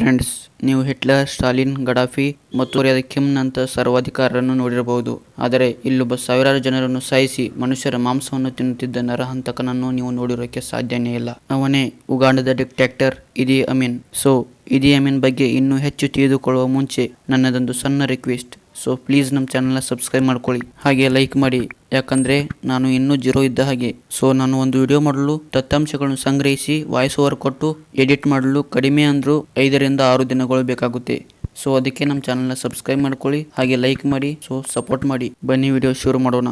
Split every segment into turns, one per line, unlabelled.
Friends, ನೀವು Hitler, Stalin, ಗಡಾಫಿ ಮತ್ತು ಕಿಮ್ನಂತ ಸರ್ವಾಧಿಕಾರರನ್ನು ನೋಡಿರಬಹುದು. ಆದರೆ, ಇಲ್ಲೊಬ್ಬ ಸಾವಿರಾರು ಜನರನ್ನು ಸಾಯಿಸಿ ಮನುಷ್ಯರ ಮಾಂಸವನ್ನು ತಿನ್ನುತ್ತಿದ್ದ ನರಹಂತಕನನ್ನು ನೀವು ನೋಡಿರೋಕೆ ಸಾಧ್ಯನೇ ಇಲ್ಲ. ಅವನೇ ಉಗಾಂಡದ ಡಿಕ್ಟ್ಯಾಕ್ಟರ್ ಇದಿ ಅಮೀನ್. ಸೊ, ಇದಿ ಅಮೀನ್ ಬಗ್ಗೆ ಇನ್ನೂ ಹೆಚ್ಚು ತಿಳಿದುಕೊಳ್ಳುವ ಮುಂಚೆ ನನ್ನದೊಂದು ಸಣ್ಣ ರಿಕ್ವೆಸ್ಟ್. ಸೊ ಪ್ಲೀಸ್ ನಮ್ಮ ಚಾನಲ್ನ ಸಬ್ಸ್ಕ್ರೈಬ್ ಮಾಡ್ಕೊಳ್ಳಿ. ಹಾಗೆ ಲೈಕ್ ಮಾಡಿ. ಯಾಕಂದರೆ ನಾನು ಇನ್ನೂ ಜೀರೋ ಇದ್ದ ಹಾಗೆ. ಸೊ ನಾನು ಒಂದು ವಿಡಿಯೋ ಮಾಡಲು ದತ್ತಾಂಶಗಳನ್ನು ಸಂಗ್ರಹಿಸಿ ವಾಯ್ಸ್ ಓವರ್ ಕೊಟ್ಟು ಎಡಿಟ್ ಮಾಡಲು ಕಡಿಮೆ ಅಂದರೂ ಐದರಿಂದ ಆರು ದಿನಗಳು ಬೇಕಾಗುತ್ತೆ. ಸೊ ಅದಕ್ಕೆ ನಮ್ಮ ಚಾನಲ್ನ ಸಬ್ಸ್ಕ್ರೈಬ್ ಮಾಡ್ಕೊಳ್ಳಿ. ಹಾಗೆ ಲೈಕ್ ಮಾಡಿ. ಸೊ ಸಪೋರ್ಟ್ ಮಾಡಿ. ಬನ್ನಿ ವಿಡಿಯೋ ಶುರು ಮಾಡೋಣ.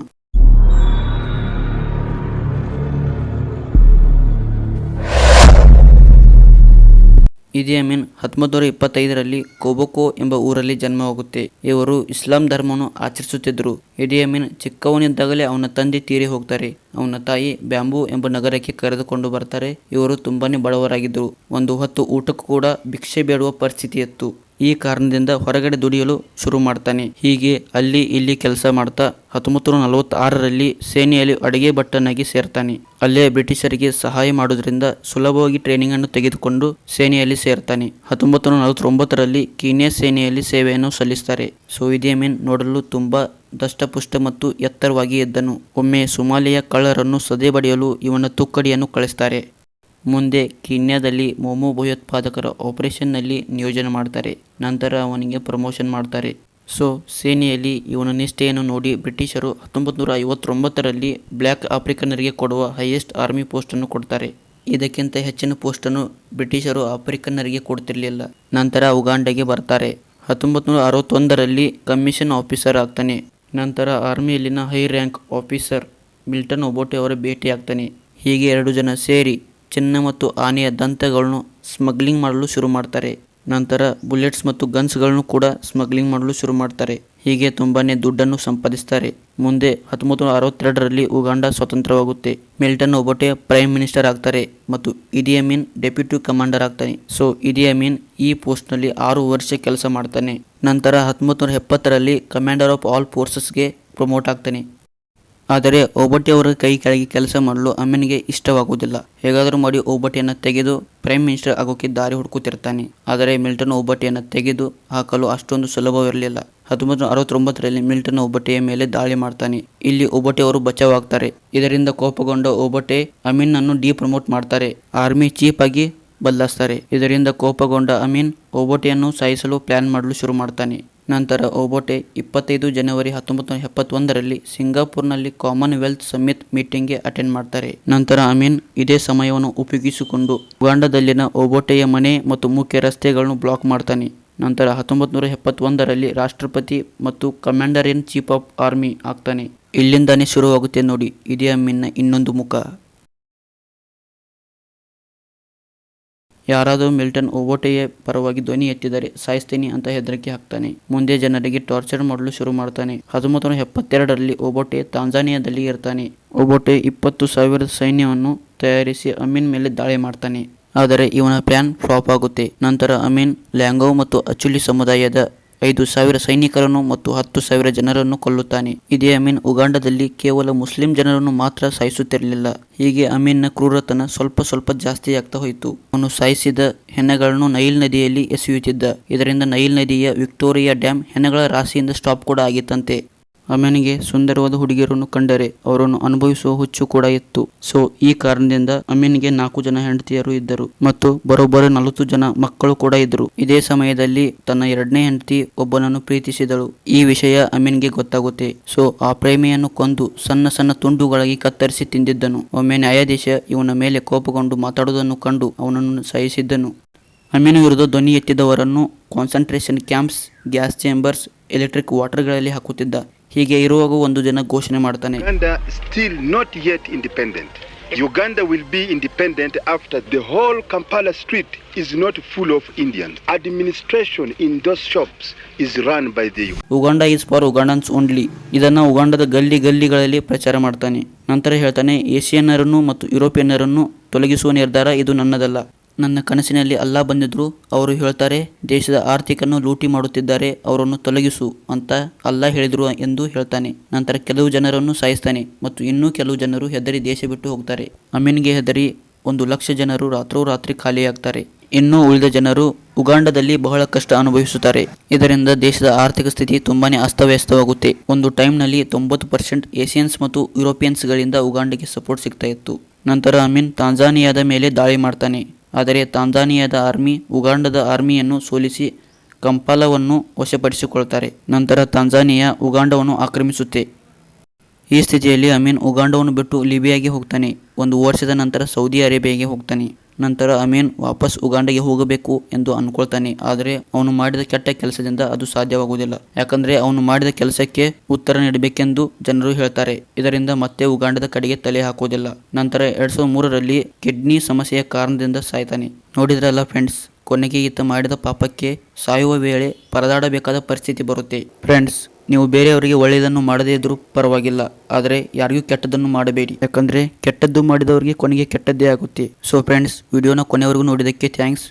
ಇದಿ ಅಮೀನ್ ಹತ್ತೊಂಬತ್ತು ನೂರ ಇಪ್ಪತ್ತೈದರಲ್ಲಿ ಕೊಬೊಕೋ ಎಂಬ ಊರಲ್ಲಿ ಜನ್ಮವಾಗುತ್ತೆ. ಇವರು ಇಸ್ಲಾಂ ಧರ್ಮವನ್ನು ಆಚರಿಸುತ್ತಿದ್ದರು. ಇದಿಯಮಿನ್ ಚಿಕ್ಕವನಿದ್ದಾಗಲೇ ಅವನ ತಂದೆ ತೀರಿ ಹೋಗ್ತಾರೆ. ಅವನ ತಾಯಿ ಬ್ಯಾಂಬೂ ಎಂಬ ನಗರಕ್ಕೆ ಕರೆದುಕೊಂಡು ಬರ್ತಾರೆ. ಇವರು ತುಂಬಾನೇ ಬಡವರಾಗಿದ್ದರು. ಒಂದು ಹೊತ್ತು ಊಟಕ್ಕೂ ಕೂಡ ಭಿಕ್ಷೆ ಬೇಡುವ ಪರಿಸ್ಥಿತಿ ಇತ್ತು ಈ ಕಾರಣದಿಂದ ಹೊರಗಡೆ ದುಡಿಯಲು ಶುರು ಮಾಡ್ತಾನೆ. ಹೀಗೆ ಅಲ್ಲಿ ಇಲ್ಲಿ ಕೆಲಸ ಮಾಡ್ತಾ ಹತ್ತೊಂಬತ್ತು ನೂರ ನಲವತ್ತಾರರಲ್ಲಿ ಸೇನೆಯಲ್ಲಿ ಅಡುಗೆ ಭಟ್ಟನಾಗಿ ಸೇರ್ತಾನೆ. ಅಲ್ಲೇ ಬ್ರಿಟಿಷರಿಗೆ ಸಹಾಯ ಮಾಡೋದ್ರಿಂದ ಸುಲಭವಾಗಿ ಟ್ರೈನಿಂಗ್ ಅನ್ನು ತೆಗೆದುಕೊಂಡು ಸೇನೆಯಲ್ಲಿ ಸೇರ್ತಾನೆ. ಹತ್ತೊಂಬತ್ತು ನೂರ ನಲವತ್ತೊಂಬತ್ತರಲ್ಲಿ ಕೀನ್ಯಾ ಸೇನೆಯಲ್ಲಿ ಸೇವೆಯನ್ನು ಸಲ್ಲಿಸ್ತಾರೆ. ಸೊ ಇದೇ ಮೀನ್ ನೋಡಲು ತುಂಬಾ ದಷ್ಟಪುಷ್ಟ ಮತ್ತು ಎತ್ತರವಾಗಿ ಇದ್ದನು ಒಮ್ಮೆ ಸುಮಾಲಿಯ ಕಳ್ಳರನ್ನು ಸದೆಬಡಿಯಲು ಇವನ ತುಕ್ಕಡಿಯನ್ನು ಕಳಿಸ್ತಾರೆ. ಮುಂದೆ ಕೀನ್ಯಾದಲ್ಲಿ ಮೋಮೋ ಭಯೋತ್ಪಾದಕರ ಆಪರೇಷನ್ನಲ್ಲಿ ನಿಯೋಜನೆ ಮಾಡ್ತಾರೆ. ನಂತರ ಅವನಿಗೆ ಪ್ರಮೋಷನ್ ಮಾಡ್ತಾರೆ. ಸೊ, ಸೇನೆಯಲ್ಲಿ ಇವನ ನಿಷ್ಠೆಯನ್ನು ನೋಡಿ ಬ್ರಿಟಿಷರು ಹತ್ತೊಂಬತ್ತು ನೂರ ಐವತ್ತೊಂಬತ್ತರಲ್ಲಿ ಬ್ಲ್ಯಾಕ್ ಆಫ್ರಿಕನ್ನರಿಗೆ ಕೊಡುವ ಹೈಯೆಸ್ಟ್ ಆರ್ಮಿ ಪೋಸ್ಟನ್ನು ಕೊಡ್ತಾರೆ. ಇದಕ್ಕಿಂತ ಹೆಚ್ಚಿನ ಪೋಸ್ಟನ್ನು ಬ್ರಿಟಿಷರು ಆಫ್ರಿಕನ್ನರಿಗೆ ಕೊಡ್ತಿರಲಿಲ್ಲ. ನಂತರ ಉಗಾಂಡಗೆ ಬರ್ತಾರೆ. ಹತ್ತೊಂಬತ್ತು ನೂರ ಅರವತ್ತೊಂದರಲ್ಲಿ ಕಮಿಷನ್ ಆಫೀಸರ್ ಆಗ್ತಾನೆ. ನಂತರ ಆರ್ಮಿಯಲ್ಲಿನ high rank officer Milton Obote ಅವರ ಭೇಟಿಯಾಗ್ತಾನೆ. ಹೀಗೆ ಎರಡು ಜನ ಸೇರಿ ಚಿನ್ನ ಮತ್ತು ಆನೆಯ ದಂತಗಳನ್ನು ಸ್ಮಗ್ಲಿಂಗ್ ಮಾಡಲು ಶುರು ಮಾಡ್ತಾರೆ. ನಂತರ ಬುಲೆಟ್ಸ್ ಮತ್ತು ಗನ್ಸ್ಗಳನ್ನು ಕೂಡ ಸ್ಮಗ್ಲಿಂಗ್ ಮಾಡಲು ಶುರು ಮಾಡ್ತಾರೆ. ಹೀಗೆ ತುಂಬಾನೇ ದುಡ್ಡನ್ನು ಸಂಪಾದಿಸ್ತಾರೆ. ಮುಂದೆ ಹತ್ತೊಂಬತ್ತು ನೂರ ಅರವತ್ತೆರಡರಲ್ಲಿ ಉಗಾಂಡ ಸ್ವತಂತ್ರವಾಗುತ್ತೆ ಮಿಲ್ಟನ್ ಒಬೊಟೆ ಪ್ರೈಮ್ ಮಿನಿಸ್ಟರ್ ಆಗ್ತಾರೆ ಮತ್ತು ಇಡಿಯಮಿನ್ ಡೆಪ್ಯೂಟಿ ಕಮಾಂಡರ್ ಆಗ್ತಾನೆ. ಸೊ ಇದಿ ಅಮೀನ್ ಈ ಪೋಸ್ಟ್ನಲ್ಲಿ ಆರು ವರ್ಷ ಕೆಲಸ ಮಾಡ್ತಾನೆ. ನಂತರ ಹತ್ತೊಂಬತ್ತು ನೂರ ಎಪ್ಪತ್ತರಲ್ಲಿ ಕಮಾಂಡರ್ ಆಫ್ ಆಲ್ ಫೋರ್ಸಸ್ಗೆ ಪ್ರಮೋಟ್ ಆಗ್ತಾನೆ. ಆದರೆ ಓಬಟ್ಟಿ ಅವರ ಕೈ ಕೆಳಗೆ ಕೆಲಸ ಮಾಡಲು ಅಮ್ಮನಿಗೆ ಇಷ್ಟವಾಗುವುದಿಲ್ಲ. ಹೇಗಾದರೂ ಮಾಡಿ ಓಬಟ್ಟಿಯನ್ನು ತೆಗೆದು ಪ್ರೈಮ್ ಮಿನಿಸ್ಟರ್ ಆಗೋಕೆ ದಾರಿ ಹುಡುಕುತ್ತಿರ್ತಾನೆ ಆದರೆ ಮಿಲ್ಟನ್ ಓಬಟ್ಟಿಯನ್ನು ತೆಗೆದು ಹಾಕಲು ಅಷ್ಟೊಂದು ಸುಲಭವಿರಲಿಲ್ಲ. ಹತ್ತೊಂಬತ್ತು ನೂರ ಅರವತ್ತೊಂಬತ್ತರಲ್ಲಿ ಮಿಲ್ಟನ್ ಒಬ್ಬಟ್ಟೆಯ ಮೇಲೆ ದಾಳಿ ಮಾಡ್ತಾನೆ. ಇಲ್ಲಿ ಒಬ್ಬಟ್ಟೆ ಅವರು ಬಚಾವಾಗ್ತಾರೆ. ಇದರಿಂದ ಕೋಪಗೊಂಡ ಒಬ್ಬಟ್ಟೆ ಅಮೀನ್ ಅನ್ನು ಡಿ ಪ್ರಮೋಟ್ ಮಾಡ್ತಾರೆ. ಆರ್ಮಿ ಚೀಫ್ ಆಗಿ ಬದಲಾಯಿಸ್ತಾರೆ. ಇದರಿಂದ ಕೋಪಗೊಂಡ ಅಮೀನ್ ಒಬ್ಬಟೆಯನ್ನು ಸಾಯಿಸಲು ಪ್ಲಾನ್ ಮಾಡಲು ಶುರು ಮಾಡ್ತಾನೆ. ನಂತರ ಒಬೋಟೆ ಇಪ್ಪತ್ತೈದು ಜನವರಿ ಹತ್ತೊಂಬತ್ತು ನೂರ ಎಪ್ಪತ್ತೊಂದರಲ್ಲಿ ಸಿಂಗಾಪುರ್ನಲ್ಲಿ ಕಾಮನ್ವೆಲ್ತ್ ಸಮಿತ್ ಮೀಟಿಂಗ್ಗೆ ಅಟೆಂಡ್ ಮಾಡ್ತಾರೆ. ನಂತರ ಅಮೀನ್ ಇದೇ ಸಮಯವನ್ನು ಉಪಯೋಗಿಸಿಕೊಂಡು ಉಗಾಂಡದಲ್ಲಿನ ಒಬೋಟೆಯ ಮನೆ ಮತ್ತು ಮುಖ್ಯ ರಸ್ತೆಗಳನ್ನು ಬ್ಲಾಕ್ ಮಾಡ್ತಾನೆ. ನಂತರ ಹತ್ತೊಂಬತ್ತು ನೂರ ಎಪ್ಪತ್ತೊಂದರಲ್ಲಿ ರಾಷ್ಟ್ರಪತಿ ಮತ್ತು commander in chief of army ಆಗ್ತಾನೆ. ಇಲ್ಲಿಂದಾನೇ ಶುರುವಾಗುತ್ತೆ ನೋಡಿ, ಇದೇ ಅಮೀನ್ನ ಇನ್ನೊಂದು ಮುಖ. ಯಾರಾದರೂ ಮಿಲ್ಟನ್ ಓಬೋಟೆಯ ಪರವಾಗಿ ಧ್ವನಿ ಎತ್ತಿದರೆ ಸಾಯಿಸ್ತೀನಿ ಅಂತ ಹೆದರಿಕೆ ಹಾಕ್ತಾನೆ. ಮುಂದೆ ಜನರಿಗೆ ಟಾರ್ಚರ್ ಮಾಡಲು ಶುರು ಮಾಡ್ತಾನೆ. ಹತ್ತೊಂಬತ್ತು ನೂರ ಎಪ್ಪತ್ತೆರಡರಲ್ಲಿ ಓಬೋಟೆ ತಾಂಜಾನಿಯಾದಲ್ಲಿ ಇರ್ತಾನೆ. ಓಬೋಟೆ ಇಪ್ಪತ್ತು ಸಾವಿರ ಸೈನ್ಯವನ್ನು ತಯಾರಿಸಿ ಅಮೀನ್ ಮೇಲೆ ದಾಳಿ ಮಾಡ್ತಾನೆ. ಆದರೆ ಇವನ ಪ್ಲಾನ್ ಫ್ಲಾಪ್ ಆಗುತ್ತೆ. ನಂತರ ಅಮೀನ್ ಲ್ಯಾಂಗೋ ಮತ್ತು ಅಚುಲಿ ಸಮುದಾಯದ ಐದು ಸಾವಿರ ಸೈನಿಕರನ್ನು ಮತ್ತು ಹತ್ತು ಸಾವಿರ ಜನರನ್ನು ಕೊಲ್ಲುತ್ತಾನೆ. ಇದೇ ಅಮೀನ್ ಉಗಾಂಡದಲ್ಲಿ ಕೇವಲ ಮುಸ್ಲಿಂ ಜನರನ್ನು ಮಾತ್ರ ಸಾಯಿಸುತ್ತಿರಲಿಲ್ಲ. ಹೀಗೆ ಅಮೀನ್ನ ಕ್ರೂರತನ ಸ್ವಲ್ಪ ಸ್ವಲ್ಪ ಜಾಸ್ತಿ ಆಗ್ತಾ ಹೋಯಿತು. ಅವನು ಸಾಯಿಸಿದ ಹೆಣಗಳನ್ನು ನೈಲ್ ನದಿಯಲ್ಲಿ ಎಸೆಯುತ್ತಿದ್ದ. ಇದರಿಂದ ನೈಲ್ ನದಿಯ ವಿಕ್ಟೋರಿಯಾ ಡ್ಯಾಮ್ ಹೆಣಗಳ ರಾಶಿಯಿಂದ ಸ್ಟಾಪ್ ಕೂಡ ಆಗಿತ್ತಂತೆ. ಅಮೀನ್ಗೆ ಸುಂದರವಾದ ಹುಡುಗಿಯರನ್ನು ಕಂಡರೆ ಅವರನ್ನು ಅನುಭವಿಸುವ ಹುಚ್ಚು ಕೂಡ ಇತ್ತು. ಸೊ ಈ ಕಾರಣದಿಂದ ಅಮೀನ್ಗೆ ನಾಲ್ಕು ಜನ ಹೆಂಡತಿಯರು ಇದ್ದರು ಮತ್ತು ಬರೋಬ್ಬರಿ ನಲವತ್ತು ಜನ ಮಕ್ಕಳು ಕೂಡ ಇದ್ದರು. ಇದೇ ಸಮಯದಲ್ಲಿ ತನ್ನ ಎರಡನೇ ಹೆಂಡತಿ ಒಬ್ಬನನ್ನು ಪ್ರೀತಿಸಿದಳು. ಈ ವಿಷಯ ಅಮೀನ್ಗೆ ಗೊತ್ತಾಗುತ್ತೆ. ಸೊ ಆ ಪ್ರೇಮಿಯನ್ನು ಕೊಂದು ಸಣ್ಣ ಸಣ್ಣ ತುಂಡುಗಳಾಗಿ ಕತ್ತರಿಸಿ ತಿಂದಿದ್ದನು. ಒಮ್ಮೆ ನ್ಯಾಯಾಧೀಶ ಇವನ ಮೇಲೆ ಕೋಪಗೊಂಡು ಮಾತಾಡುವುದನ್ನು ಕಂಡು ಅವನನ್ನು ಸಹಿಸಿದ್ದನು. ಅಮೀನ್ ವಿರುದ್ಧ ಧ್ವನಿ ಎತ್ತಿದವರನ್ನು concentration camps gas chambers electric ವಾಟರ್ಗಳಲ್ಲಿ ಹಾಕುತ್ತಿದ್ದ. ಹೀಗೆ ಇರುವಾಗ ಒಂದು ದಿನ ಘೋಷಣೆ ಮಾಡ್ತಾನೆ
Uganda still not yet independent. Uganda will be independent after the whole Kampala street is not full of Indians. Administration in those shops is run by the
Uganda is for Ugandans only ಇದನ್ನು ಉಗಾಂಡದ ಗಲ್ಲಿ ಗಲ್ಲಿಗಳಲ್ಲಿ ಪ್ರಚಾರ ಮಾಡ್ತಾನೆ ನಂತರ ಹೇಳ್ತಾನೆ ಏಷಿಯನ್ನರನ್ನು ಮತ್ತು ಯುರೋಪಿಯನ್ನರನ್ನು ತೊಲಗಿಸುವ ನಿರ್ಧಾರ ಇದು ನನ್ನದಲ್ಲ ನನ್ನ ಕನಸಿನಲ್ಲಿ ಅಲ್ಲಾ ಬಂದಿದ್ರು. ಅವರು ಹೇಳ್ತಾರೆ, ದೇಶದ ಆರ್ಥಿಕನ್ನು ಲೂಟಿ ಮಾಡುತ್ತಿದ್ದಾರೆ, ಅವರನ್ನು ತೊಲಗಿಸು ಅಂತ ಅಲ್ಲಾ ಹೇಳಿದ್ರು ಎಂದು ಹೇಳ್ತಾನೆ. ನಂತರ ಕೆಲವು ಜನರನ್ನು ಸಾಯಿಸ್ತಾನೆ ಮತ್ತು ಇನ್ನೂ ಕೆಲವು ಜನರು ಹೆದರಿ ದೇಶ ಬಿಟ್ಟು ಹೋಗ್ತಾರೆ. ಅಮೀನ್ಗೆ ಹೆದರಿ ಒಂದು ಲಕ್ಷ ಜನರು ರಾತ್ರೋರಾತ್ರಿ ಖಾಲಿಯಾಗ್ತಾರೆ. ಇನ್ನೂ ಉಳಿದ ಜನರು ಉಗಾಂಡದಲ್ಲಿ ಬಹಳ ಕಷ್ಟ ಅನುಭವಿಸುತ್ತಾರೆ. ಇದರಿಂದ ದೇಶದ ಆರ್ಥಿಕ ಸ್ಥಿತಿ ತುಂಬಾನೇ ಅಸ್ತವ್ಯಸ್ತವಾಗುತ್ತೆ. ಒಂದು ಟೈಮ್ನಲ್ಲಿ ತೊಂಬತ್ತು ಪರ್ಸೆಂಟ್ ಏಷಿಯನ್ಸ್ ಮತ್ತು ಯುರೋಪಿಯನ್ಸ್ಗಳಿಂದ ಉಗಾಂಡಕ್ಕೆ ಸಪೋರ್ಟ್ ಸಿಗ್ತಾ ಇತ್ತು. ನಂತರ ಅಮೀನ್ ತಾಂಜಾನಿಯಾದ ಮೇಲೆ ದಾಳಿ ಮಾಡ್ತಾನೆ. ಆದರೆ ತಾಂಜಾನಿಯಾದ ಆರ್ಮಿ ಉಗಾಂಡದ ಆರ್ಮಿಯನ್ನು ಸೋಲಿಸಿ ಕಂಪಾಲವನ್ನು ವಶಪಡಿಸಿಕೊಳ್ತಾರೆ. ನಂತರ ತಾಂಜಾನಿಯಾ ಉಗಾಂಡವನ್ನು ಆಕ್ರಮಿಸುತ್ತೆ. ಈ ಸ್ಥಿತಿಯಲ್ಲಿ ಅಮೀನ್ ಉಗಾಂಡವನ್ನು ಬಿಟ್ಟು ಲಿಬಿಯಾಗೆ ಹೋಗ್ತಾನೆ. ಒಂದು ವರ್ಷದ ನಂತರ ಸೌದಿ ಅರೇಬಿಯಾಗೆ ಹೋಗ್ತಾನೆ. ನಂತರ ಅಮೀನ್ ವಾಪಸ್ ಉಗಾಂಡಗೆ ಹೋಗಬೇಕು ಎಂದು ಅನ್ಕೊಳ್ತಾನೆ. ಆದರೆ ಅವನು ಮಾಡಿದ ಕೆಟ್ಟ ಕೆಲಸದಿಂದ ಅದು ಸಾಧ್ಯವಾಗುವುದಿಲ್ಲ. ಯಾಕಂದ್ರೆ ಅವನು ಮಾಡಿದ ಕೆಲಸಕ್ಕೆ ಉತ್ತರ ನೀಡಬೇಕೆಂದು ಜನರು ಹೇಳ್ತಾರೆ. ಇದರಿಂದ ಮತ್ತೆ ಉಗಾಂಡದ ಕಡೆಗೆ ತಲೆ ಹಾಕುವುದಿಲ್ಲ. ನಂತರ ಎರಡ್ ಸಾವಿರದ ಮೂರರಲ್ಲಿ ಕಿಡ್ನಿ ಸಮಸ್ಯೆಯ ಕಾರಣದಿಂದ ಸಾಯ್ತಾನೆ. ನೋಡಿದ್ರಲ್ಲ ಫ್ರೆಂಡ್ಸ್, ಕೊನೆಗೆ ಈತ ಮಾಡಿದ ಪಾಪಕ್ಕೆ ಸಾಯುವ ವೇಳೆ ಪರದಾಡಬೇಕಾದ ಪರಿಸ್ಥಿತಿ ಬರುತ್ತೆ. ಫ್ರೆಂಡ್ಸ್ ನೀವು ಬೇರೆಯವರಿಗೆ ಒಳ್ಳೆಯದನ್ನು ಮಾಡದೇ ಇದ್ರೂ ಪರವಾಗಿಲ್ಲ, ಆದರೆ ಯಾರಿಗೂ ಕೆಟ್ಟದನ್ನು ಮಾಡಬೇಡಿ. ಯಾಕಂದರೆ ಕೆಟ್ಟದ್ದು ಮಾಡಿದವರಿಗೆ ಕೊನೆಗೆ ಕೆಟ್ಟದ್ದೇ ಆಗುತ್ತೆ. ಸೊ ಫ್ರೆಂಡ್ಸ್ ವಿಡಿಯೋನ ಕೊನೆವರೆಗೂ ನೋಡಿದ್ದಕ್ಕೆ ಥ್ಯಾಂಕ್ಸ್